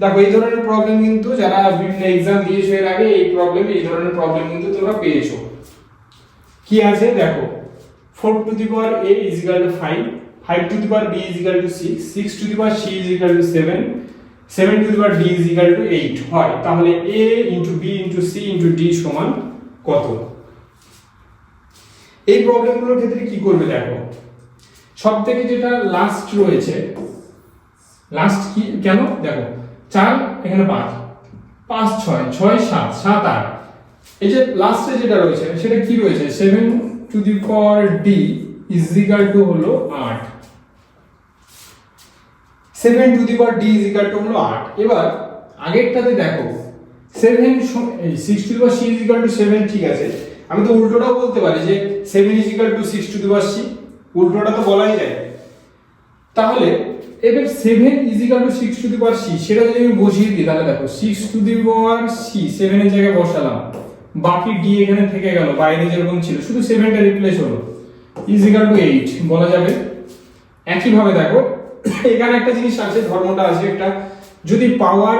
দেখো, এই ধরনের প্রবলেম কিন্তু যারা বিভিন্ন এক্সাম দিয়েছ এর আগে, এই প্রবলেম এই ধরনের প্রবলেম কিন্তু তোমরা পেয়েছ। কি আছে? দেখো 4 to the power a is equal to 5 5 to the power b is equal to 6 6 to the power c is equal to 7 7 to the power d is equal to 8 হয়, তাহলে a into b into c into d সমান কত? এই প্রবলেমগুলোর ক্ষেত্রে কি করবে দেখো? সব থেকে যেটা লাস্ট রয়েছে লাস্ট কি, কেন? দেখো চার, এখানে পাঁচ। পাঁচ, ছয় ছয়, সাত সাত, আট। এই যে লাস্টে যেটা রয়েছে, সেটা কি রয়েছে? Seven to the power D is equal to হলো আট। Seven to the power D is equal to হলো আট। এবার, আগেরটাতে দেখো seven six to the C is equal to seven ঠিক আছে? আমি তো উল্টোটাও বলতে পারি যে seven is equal to six to the power C উল্টোটা তো বলাই যায়। তাহলে এবার seven is equal to six to the power C সেটা যদি আমি বসিয়ে দিই, তাহলে দেখো six to the power C সেভেনের জায়গায় বসালাম। বাকি ডি এখানে থেকে গেল, বাইরে যেরকম ছিল, শুধু সেভেনটা রিপ্লেস হলো। ইজ ইকাল টু এইট বলা যাবে। একইভাবে দেখো, এখানে একটা জিনিস আছে, ধর্মটা আছে একটা, যদি পাওয়ার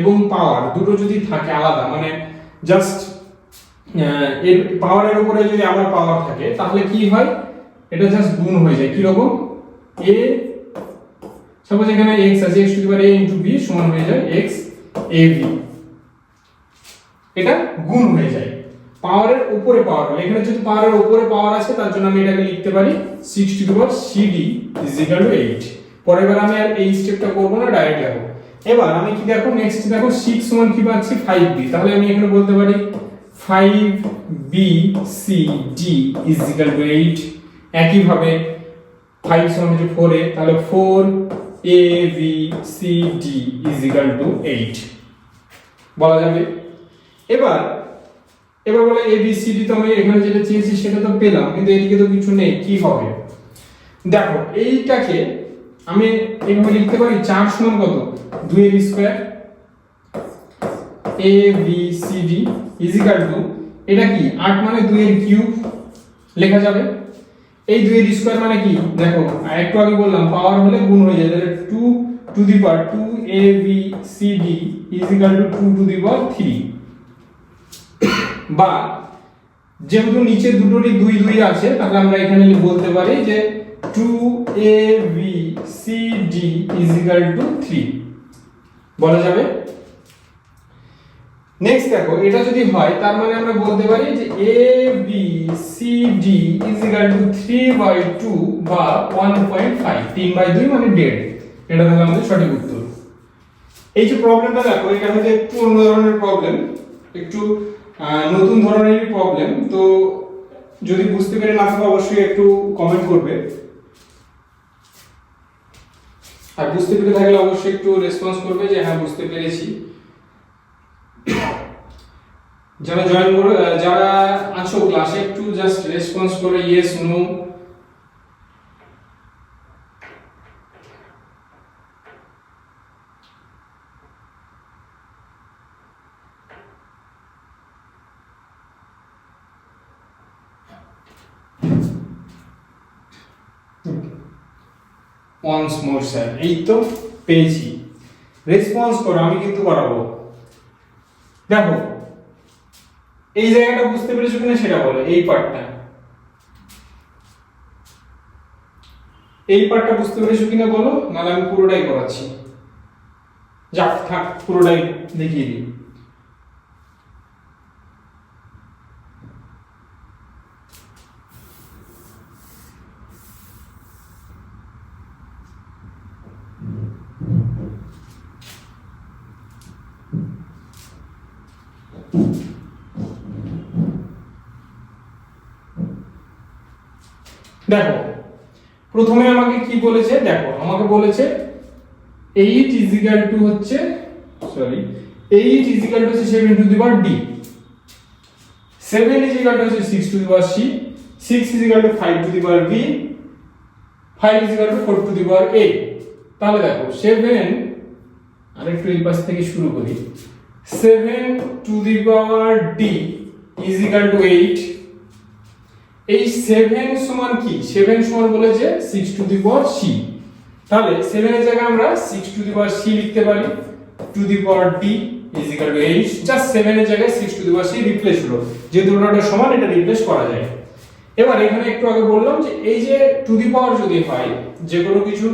এবং পাওয়ার দুটো যদি থাকে আলাদা মানে জাস্ট এর পাওয়ারের উপরে যদি আবার পাওয়ার থাকে, তাহলে কি হয়? এটা জাস্ট গুণ হয়ে যায়। কি রকম a সাপোজ এখানে x আছে, x to the power a into b সমান হয়ে যায় x ab এটা গুণ হয়ে যায়। পাওয়ারের উপরে পাওয়ার হলে, এখানে যদি পাওয়ারের উপরে পাওয়ার আছে তার জন্য আমি এটাকে লিখতে পারি 6 to the power cd is equal to 8 পরের বার আমি আর এই স্টেপটা করব না ডাইরেক্ট লিখব। এবার আমি কি দেখো নেক্সট দেখো 6 সমান কি পাচ্ছি? 5b তাহলে আমি এখানে বলতে পারি 5b c d is equal to 8 একই ভাবে 5 সমান হচ্ছে 4 এ তাহলে 4 a, b, c, d is equal to 8 বলা যাবে? এবার এবার বলে এ বি সি ডি তো আমি এখানে যেটা চেয়েছি সেটা তো পেলাম, কিন্তু এদিকে তো কিছু নেই, কি হবে? দেখো, এইটাকে আমি এইভাবে লিখতে পারি, চার সমান কত? দুই এর square A B C D is equal to এটা কি? আট মানে দুই এর কিউব লেখা যাবে? এই দুই এর স্কোয়ার মানে কি? দেখো একটু আগে বললাম পাওয়ার হলে গুণ হয়ে যায়, তাহলে two to the power two A B C D is equal to two to the power three বা যেহেতু নিচে দুটোরই দুই দুই আছে, তাহলে আমরা এখানে বলতে পারি যে two A B C D is equal to three বলা যাবে? নেক্সট দেখো, এটা যদি হয়, তার মানে আমরা বলতে পারি যে A B C D is equal to three by two বা ওয়ান পয়েন্ট ফাইভ তিন বাই দুই মানে দেড়। এটা তাহলে আমাদের সঠিক উত্তর। এই যে প্রবলেমটা দেখো এটা হচ্ছে একটু অন্য ধরনের প্রবলেম একটু নতুন ধরনেরই প্রবলেম তো যদি বুঝতে পেরে না থাকো, অবশ্যই একটু কমেন্ট করবে। আর বুঝতে পেরে থাকলে অবশ্যই একটু রেসপন্স করবে যে হ্যাঁ বুঝতে পেরেছি। যারা জয়েন করে যারা আছো ক্লাসে একটু জাস্ট রেসপন্স করে yes no once more sir এই তো পেয়েছি। রেসপন্স করো, আমি কিন্তু করাবো। দেখো, এই জায়গাটা বুঝতে পেরেছ কিনা সেটা বলো, এই পার্টটা এই পার্টটা বুঝতে পেরেছ কিনা বলো, নাহলে আমি পুরোটাই করাচ্ছি যাক, থাক, পুরোটাই দেখিয়ে দিই। দেখো, প্রথমে আমাকে কি বলেছে? দেখো, আমাকে বলেছে এইট ইজিক্যাল টু হচ্ছে sorry eight is equal to হচ্ছে seven to the power D seven is equal to হচ্ছে six to the power C six is equal to five to the power B five is equal to four to the power A তাহলে দেখো seven আরেকটু এই পাশ থেকে শুরু করি। Seven to the power D is equal to eight এই seven সমান কি? সেভেন সমান বলেছে six to the power C তাহলে সেভেনের জায়গায় আমরা six to the power C লিখতে পারি। To the power D is equal to eight just seven এর জায়গায় six to the power C replace হলো। যেহেতু ওটা সমান, এটা রিপ্লেস করা যায়। এবার এখানে একটু আগে বললাম যে এই যে টু দি পাওয়ার যদি হয়, যে কোনো কিছু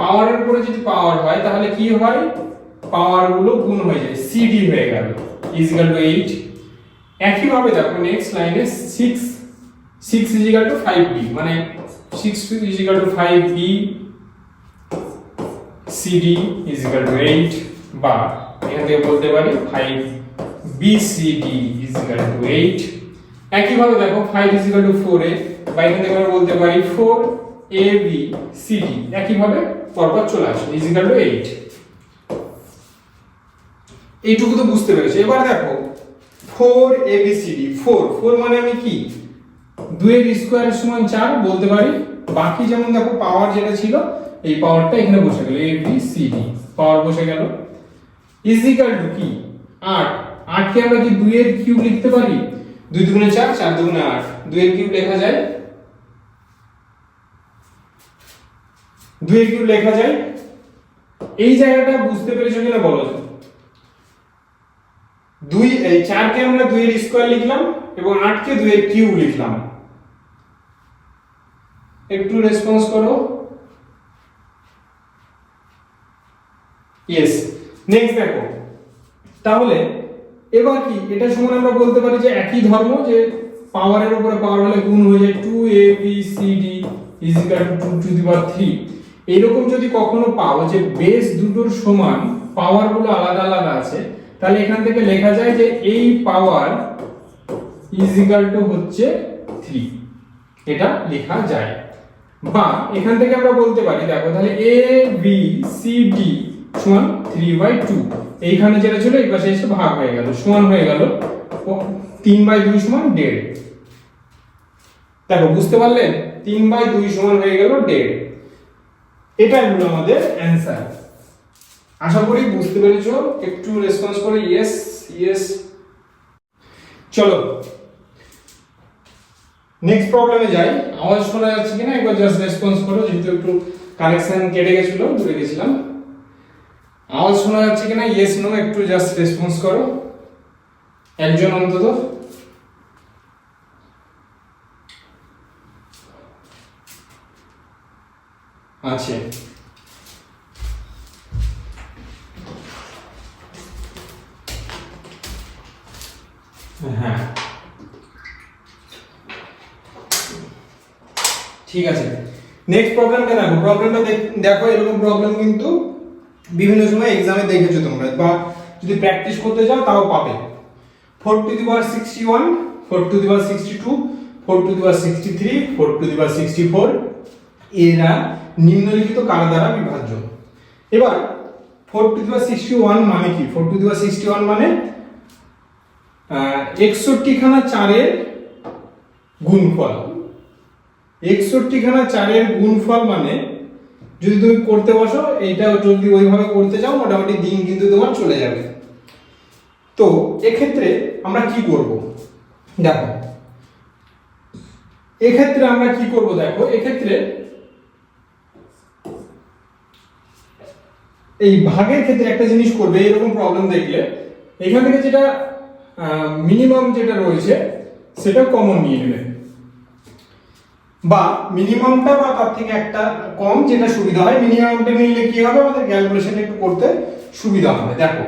পাওয়ারের উপরে যদি পাওয়ার হয়, তাহলে কি হয়? পাওয়ারগুলো গুণ হয়ে যায়। সিডি হয়ে গেল। ইজ ইকুয়াল টু এইট একইভাবে দেখো নেক্সট লাইনে six six equal to five B মানে six equal to five C D is equal to eight বা এখান থেকে বলতে পারি five is equal to eight একইভাবে দেখো five equal to four A বা এখান আমরা বলতে পারি ফোর এ বি সিডি একইভাবে পরপর চলে আসে ইজ ইকুয়াল টু এইট এইটুকু তো বুঝতে পেরেছি। এবার দেখো four A B C D four four মানে আমি কি? দুয়ের স্কোয়ার সমান চার, বলতে পারি। বাকি যেমন দেখো পাওয়ার যেটা ছিল, এই পাওয়ারটা এখানে বসে গেল A B C D power বসে গেল। ইজিক্যাল টু কি? আট। আটকে আমরা কি দুইয়ের কিউব লিখতে পারি? দুই দুগুণে চার চার দুগুণে আট। দুইয়ের কিউব লেখা যায়? দুইয়ের কিউব লেখা যায়? এই জায়গাটা বুঝতে পেরেছ কিনা বলো? দুই, এই চারকে আমরা দুইয়ের স্কোয়ার লিখলাম এবং আটকে দুইয়ের কিউব লিখলাম। একটু রেসপন্স করো। ইয়েস নেক্সট দেখো। তাহলে, এবার কি? এটা সমান আমরা বলতে পারি যে একই ধর্ম, যে পাওয়ারের উপরে পাওয়ার হলে গুণ হয়ে যায় two A B C D is equal to two the power three এইরকম যদি কখনো পাও যে বেস দুটোর সমান পাওয়ারগুলো আলাদা আলাদা আছে তাহলে এখান থেকে লেখা যায় যে এই পাওয়ার ইজ ইকাল টু হচ্ছে থ্রি এটা লেখা যায়। বা এখান থেকে আমরা বলতে পারি, দেখো তাহলে এ বি সি ডি সমান থ্রি বাই টু এইখানে যেটা ছিল, এই পাশে এসে ভাগ হয়ে গেল, সমান হয়ে গেল তিন বাই দুই সমান দেড়। দেখো, বুঝতে পারলেন? তিন বাই দুই সমান হয়ে গেল দেড়। এটাই হলো আমাদের অ্যান্সার আশা করি বুঝতে পেরেছ। একটু রেসপন্স করে ইয়েস ইয়েস চলো। নেক্সট প্রবলেমে যাই। আওয়াজ শোনা যাচ্ছে কিনা? একবার জাস্ট রেসপন্স করো, যেহেতু একটু কানেকশন কেটে গেছিল দূরে গেছিলাম। আওয়াজ শোনা যাচ্ছে কিনা? ইয়েস নো একটু জাস্ট রেসপন্স করো। একজন অন্তত। আছে। হ্যাঁ। ঠিক আছে। নেক্সট প্রবলেমটা দেখো। প্রবলেমটা দেখো এরকম প্রবলেম কিন্তু বিভিন্ন সময় এক্সামে দেখেছ তোমরা, বা যদি প্র্যাকটিস করতে যাও, তাও পাবে। Four to the power sixty one four to the power sixty two four to the power sixty three four to the power sixty four এরা নিম্নলিখিত কার দ্বারা বিভাজ্য? এবার four to the power sixty one মানে কি? Four to the power sixty one মানে একষট্টি খানা চারের গুণফল। একষট্টি খানা চারের গুণফল মানে যদি তুমি করতে বসো, এইটা যদি ওইভাবে করতে চাও, মোটামুটি দিন কিন্তু তোমার চলে যাবে। তো, এক্ষেত্রে আমরা কি করব? দেখো, এক্ষেত্রে আমরা কি করব দেখো, এক্ষেত্রে এই ভাগের ক্ষেত্রে একটা জিনিস করবে, এরকম প্রবলেম দেখলে, এখান থেকে যেটা মিনিমাম যেটা রয়েছে, সেটা কমন নিয়ে নেবে। বা মিনিমামটা বা তার থেকে একটা কম যেটা সুবিধা হয় মিনিমামটা নিলে কি হবে? আমাদের ক্যালকুলেশন একটু করতে সুবিধা হবে। দেখো,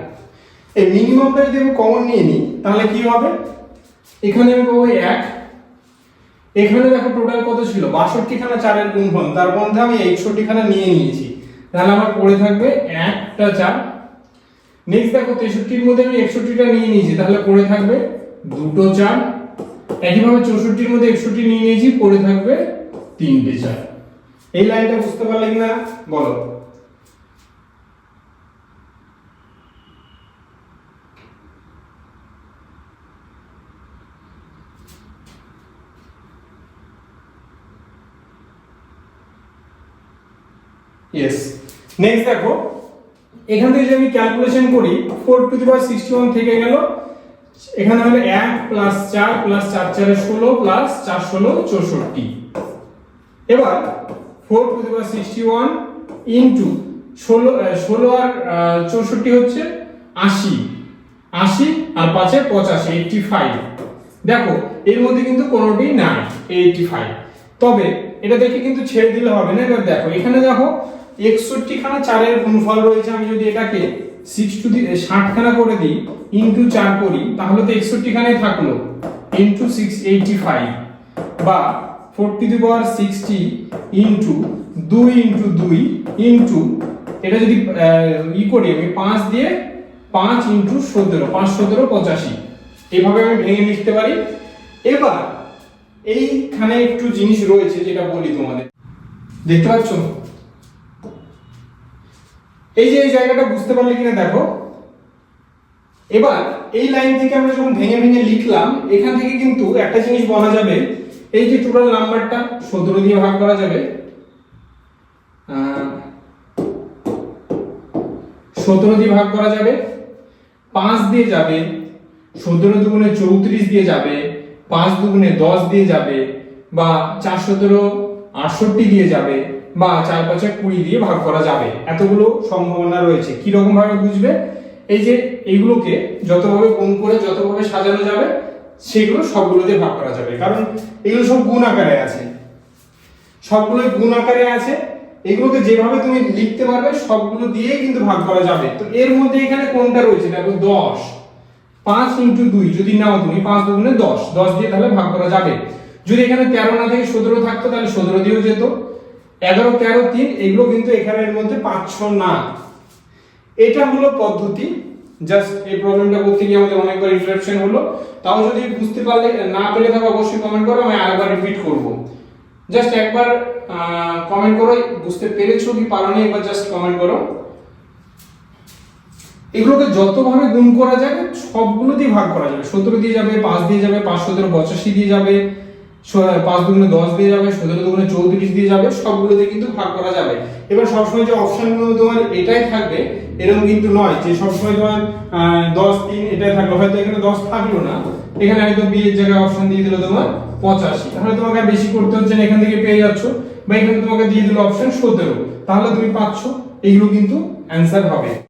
এই মিনিমামটা যদি আমি কমন নিয়ে নিই, তাহলে কি হবে? এখানে আমি পাবো এক। এখানে দেখো টোটাল কত ছিল? বাষট্টি খানা চারের গুণফল। তার মধ্যে আমি একষট্টি খানা নিয়ে নিয়েছি। তাহলে আমার পড়ে থাকবে একটা চার নেক্সট দেখো, তেষট্টির মধ্যে আমি একষট্টিটা নিয়ে নিয়েছি, তাহলে পড়ে থাকবে দুটো চার। একইভাবে চৌষট্টির মধ্যে একষট্টি নিয়ে নিয়েছি, পড়ে থাকবে তিনটে চার। এই লাইনটা বুঝতে পারলে কিনা বলো। ইয়েস নেক্সট দেখো এখান থেকে যদি আমি ক্যালকুলেশন করি four to the power sixty one থেকে গেল, এখানে হলো এক প্লাস চার প্লাস চার, চারে ষোলো প্লাস চার ষোলো, চৌষট্টি। এবার four to the power sixty one into ষোলো ষোলো আর চৌষট্টি হচ্ছে আশি। আশি আর পাঁচে পঁচাশি এইটটি ফাইভ দেখো, এর মধ্যে কিন্তু কোনোটি নাই এইটটি ফাইভ তবে, এটা দেখে কিন্তু ছেড়ে দিলে হবে না। এবার দেখো, এখানে দেখো একষট্টি খানা চারের গুণফল রয়েছে, আমি যদি এটাকে সিক্স টু দি ষাট খানা করে দিই ইন্টু চার করি, তাহলে তো একষট্টি খানাই থাকল ইন্টু সিক্স এইটটি ফাইভ বা forty two power sixty into দুই ইন্টু দুই ইন্টু এটা যদি ই করি আমি পাঁচ দিয়ে পাঁচ ইন্টু সতেরো, পাঁচ সতেরো পঁচাশি এইভাবে আমি ভেঙে লিখতে পারি। এবার, এইখানে একটু জিনিস রয়েছে যেটা বলি তোমাদের। দেখতে পাচ্ছ? এই যে এই জায়গাটা বুঝতে পারলে কিনা দেখো। এবার এই লাইন থেকে আমরা যখন ভেঙে ভেঙে লিখলাম, এখান থেকে কিন্তু একটা জিনিস বলা যাবে। এই যে টোটাল নাম্বারটা সতেরো দিয়ে ভাগ করা যাবে। সতেরো দিয়ে ভাগ করা যাবে। পাঁচ দিয়ে যাবে। সতেরো দুগুণে চৌত্রিশ দিয়ে যাবে। পাঁচ দুগুণে দশ দিয়ে যাবে। বা চার সতেরো আটষট্টি দিয়ে যাবে। বা চার পাঁচে কুড়ি দিয়ে ভাগ করা যাবে। এতগুলো সম্ভাবনা রয়েছে। কি রকম ভাবে বুঝবে? এই যে এইগুলোকে যতভাবে গুণ করে, যতভাবে সাজানো যাবে, সেগুলো সবগুলো দিয়ে ভাগ করা যাবে। কারণ এগুলো সব গুণ আকারে আছে। সবগুলোই গুণ আকারে আছে। এগুলোকে যেভাবে তুমি লিখতে পারবে, সবগুলো দিয়েই কিন্তু ভাগ করা যাবে। তো এর মধ্যে এখানে কোনটা রয়েছে? দেখো, দশ। পাঁচ ইন্টু দুই, যদি নাও তুমি, পাঁচ দুগুণে দশ। দশ দিয়ে তাহলে ভাগ করা যাবে। যদি এখানে তেরো না থেকে, সতেরো থাকতো, তাহলে সতেরো দিয়েও যেত। এগারো, তেরো, তিন, এগুলো কিন্তু এখানে এর মধ্যে পাঁচশো না। এটা হলো পদ্ধতি। জাস্ট এই প্রবলেমটা করতে গিয়ে আমাদের অনেকবার ইন্টারাপশন হলো। তাও যদি বুঝতে পারলে, না পেরে থাকো, অবশ্যই কমেন্ট করো, আমি আরেকবার রিপিট করব। জাস্ট একবার কমেন্ট করো, বুঝতে পেরেছ কি পারোনি একবার জাস্ট কমেন্ট করো। এগুলোকে যতভাবে গুণ করা যাবে, সবগুলো দিয়ে ভাগ করা যাবে। সতেরো দিয়ে যাবে, পাঁচ দিয়ে যাবে পাঁচ সতেরো পঁচাশি দিয়ে যাবে। পাঁচ দুগুণে দশ দিয়ে যাবে, সতেরো দুগুণে চৌত্রিশ দিয়ে যাবে, সবগুলোতে কিন্তু ভাগ করা যাবে। এবার সবসময় যে অপশনগুলো তোমার এটাই থাকবে, এরকম কিন্তু নয় যে সবসময় তোমার দশ, তিন এটাই থাকল। হয়তো এখানে দশ থাকল না, এখানে হয়তো বিয়ের জায়গায় অপশন দিয়ে দিল তোমার পঁচাশি। তাহলে তোমাকে বেশি করতে হচ্ছে না, এখান থেকে পেয়ে যাচ্ছ। বা এখানে তোমাকে দিয়ে দিল অপশন সতেরো। তাহলে তুমি পাচ্ছ এইগুলো কিন্তু অ্যান্সার হবে।